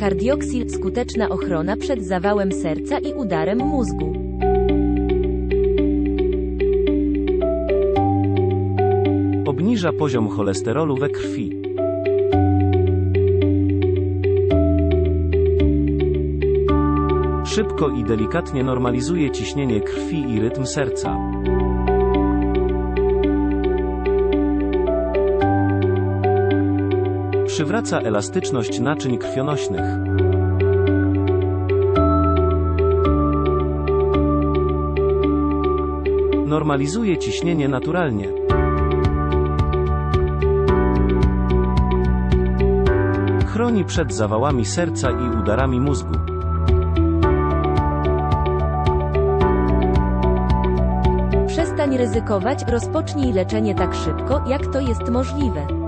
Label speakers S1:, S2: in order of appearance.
S1: Cardioksil – skuteczna ochrona przed zawałem serca i udarem mózgu.
S2: Obniża poziom cholesterolu we krwi. Szybko i delikatnie normalizuje ciśnienie krwi i rytm serca. Przywraca elastyczność naczyń krwionośnych. Normalizuje ciśnienie naturalnie. Chroni przed zawałami serca i udarami mózgu.
S1: Przestań ryzykować, rozpocznij leczenie tak szybko, jak to jest możliwe.